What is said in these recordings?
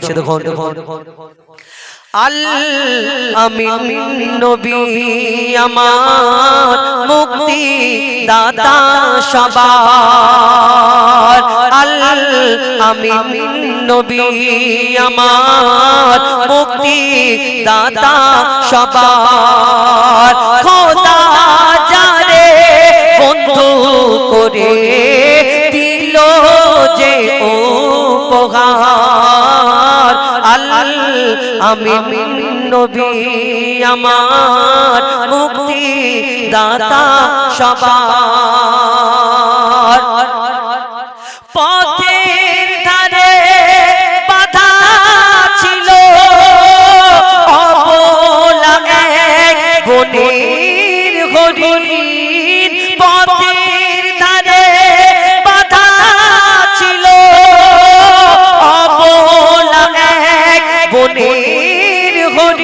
লিখছে দেখুন আল আমিন নবী আমার মুক্তি দাতা সবার। আল আমিন নবী আমার মুক্তি দাতা সবার। খোদা আমি নবী, আমার মুক্তি দাতা সবার। পথের ধারে বাধা ছিল, অবলা এক বনের হরিণ। পথের ছিল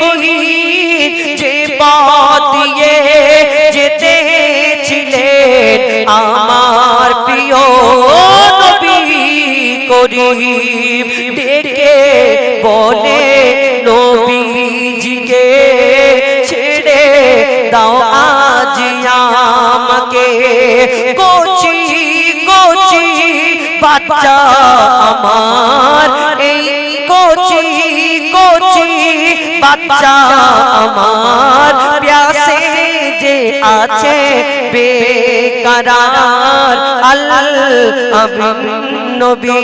হরিণ যে পথ যেতে ছিলেন আমার প্রিয় নবী করিম, ডেকে বলে, নবীজিকে ছেড়ে দাও আজ আমাকে। কোচি কোচি বাচ্চা আমার বাচ্চা আমার প্যাসে যে আছে বেকারার নবী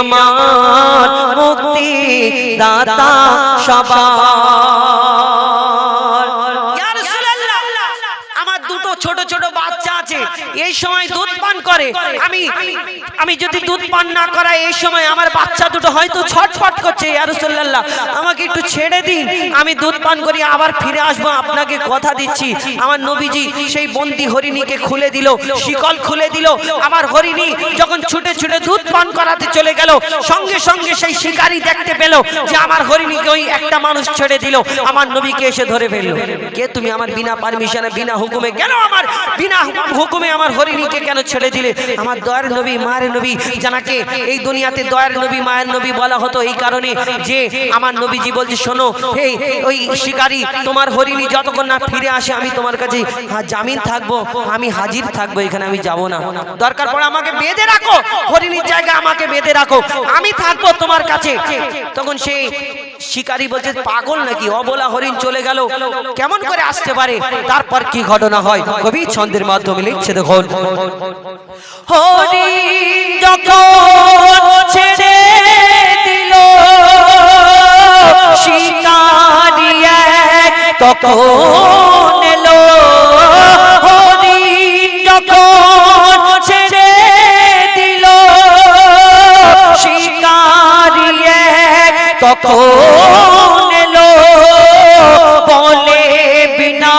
আমার মুক্তি দাতা সবার এই সময় দুধ পান করে। আমি আমি যদি দুধ পান না করাই এই সময় আমার বাচ্চা দুটো হয়তো ছটফট করছে ইয়া আমাকে একটু ছেড়ে দিন। আমি দুধ পান করি আবার ফিরে আসব আপনাকে কথা দিচ্ছি। আমার নবীজি সেই বন্দি হরিণীকে খুলে দিল। শিকল খুলে দিল। আমার হরিণী যখন ছুটে ছুটে দুধ পান করাতে চলে গেল সঙ্গে সঙ্গে সেই শিকারী দেখতে পেল যে আমার হরিণীকে ওই একটা মানুষ ছেড়ে দিল। আমার নবীকে এসে ধরে ফেলল। কে তুমি? আমার বিনা পারমিশনে বিনা হুকুমে। কেন আমার বিনা হুকুমে আমার হরিণীকে কেন ছেড়ে দিলে? আমার দয়ার নবী, মায়ের নবী, জানাকে এই দুনিয়াতে দয়ার নবী, মায়ের নবী বলা হতো এই কারণে যে আমার নবীজি বলছে, শোনো এই ওই শিকারী, তোমার হরিণী যতক্ষণ না ফিরে আসে, আমি তোমার কাছে জামিন থাকব, আমি হাজির থাকব, এখানে আমি যাব না। দরকার পড়ে আমাকে বেঁধে রাখো, হরিণীর জায়গা আমাকে বেঁধে রাখো, আমি থাকব তোমার কাছে। তখন সেই শিকারী বলছে, পাগল নাকি? অবলা হরিণ চলে গেল। কেমন করে আসতে পারে? তারপর কি ঘটনা হয়? কবি ছন্দের মাধ্যমে লিখছে, দেখুন। হরিণ যখন ছেড়ে দিল, শিকারি তখন এক তখন এলো বলে, বিনা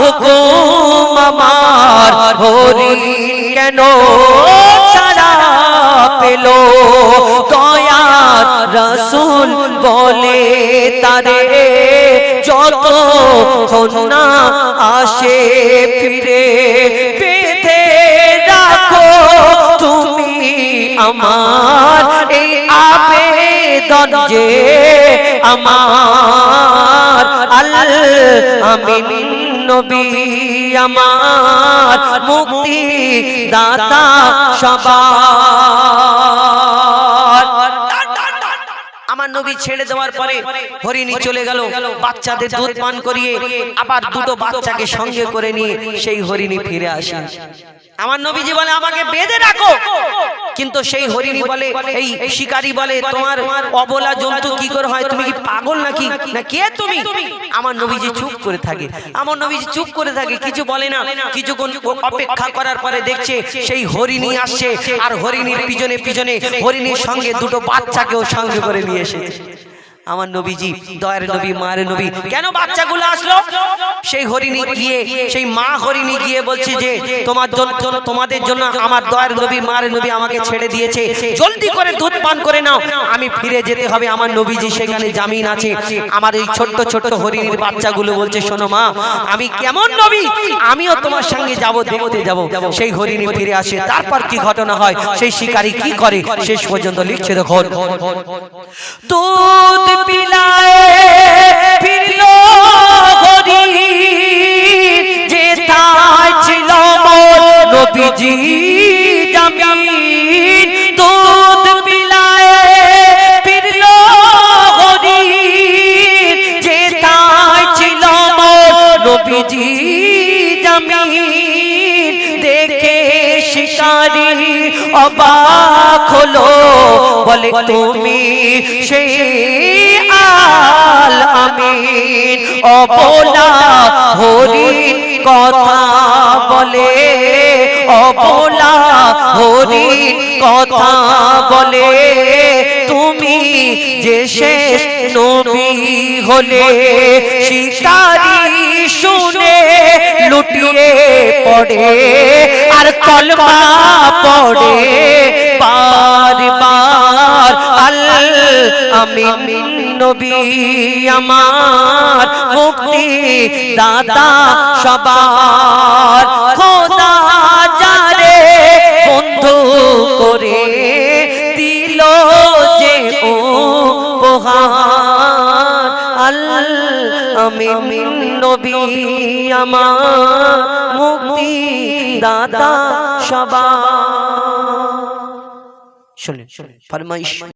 হুকুম আমার হরিণ কেন সারা পেল? রসুল বলে, তারে যত না আসে ফিরে বেঁধে রাখো। তুমি আমার যে আমার আল আমিন নবী আমার মুক্তি দাতা সবার। আমার নবী ছেড়ে দেওয়ার পরে হরিণী চলে গেল। বাচ্চাদের দুধ পান করিয়ে আবার দুটো বাচ্চাকে সঙ্গে করে নিয়ে সেই হরিণী ফিরে আসে। আমার নবীজি বলে, আমাকে বেঁধে রাখো। কিন্তু সেই হরিণী বলে, এই শিকারী বলে, তোমার অবলা জন্তু কি করে হয়? তুমি কি পাগল নাকি? না, কে তুমি? আমার নবীজি চুপ করে থাকে। আমার নবীজি চুপ করে থাকে, কিছু বলে না। কিছুক্ষণ অপেক্ষা করার পরে দেখছে সেই হরিণী আসছে, আর হরিণীর পিছনে পিছনে হরিণীর সঙ্গে দুটো বাচ্চাকেও সঙ্গে করে নিয়ে এসেছে। আমার নবীজি দয়ের নবী মায়ের নবী। কেন বাচ্চাগুলো আসলো? সেই হরিণী গিয়ে সেই মা হরিণী গিয়ে বলছে যে তোমার জন্য তোমাদের জন্য আমার দয়ের নবী মায়ের নবী আমাকে ছেড়ে দিয়েছে। জলদি করে দুধ পান করে নাও। আমি ফিরে যেতে হবে। আমার নবীজি সেখানে জামিন আছে। আমার এই ছোট্ট ছোট্ট হরিণীর বাচ্চাগুলো বলছে শোনো মা আমি কেমন নবী? আমিও তোমার সঙ্গে যাব দেখতে যাব। সেই হরিণী ফিরে আসে। তারপর কি ঘটনা হয়? সেই শিকারী কি করে? শেষ পর্যন্ত লিখছে দেখুন। দুধ পিলায় ফিরলো বলে তুমি সেই আল আমিন। অবলা হরিণ কথা বলে, অবলা হরিণ কথা বলে, তুমি যে শেষ নবী হলে শিকারি শুনে লুটিয়ে পড়ে, আর কলমা পড়ে বার বার আল আমিন নবী আমার মুক্তি দাদা সবার। খোদা যারে বন্ধু করে দিল যে ও পোহার আল নবী আমার মুক্তি দাদা সবার। শুনেন ফরমাইশ।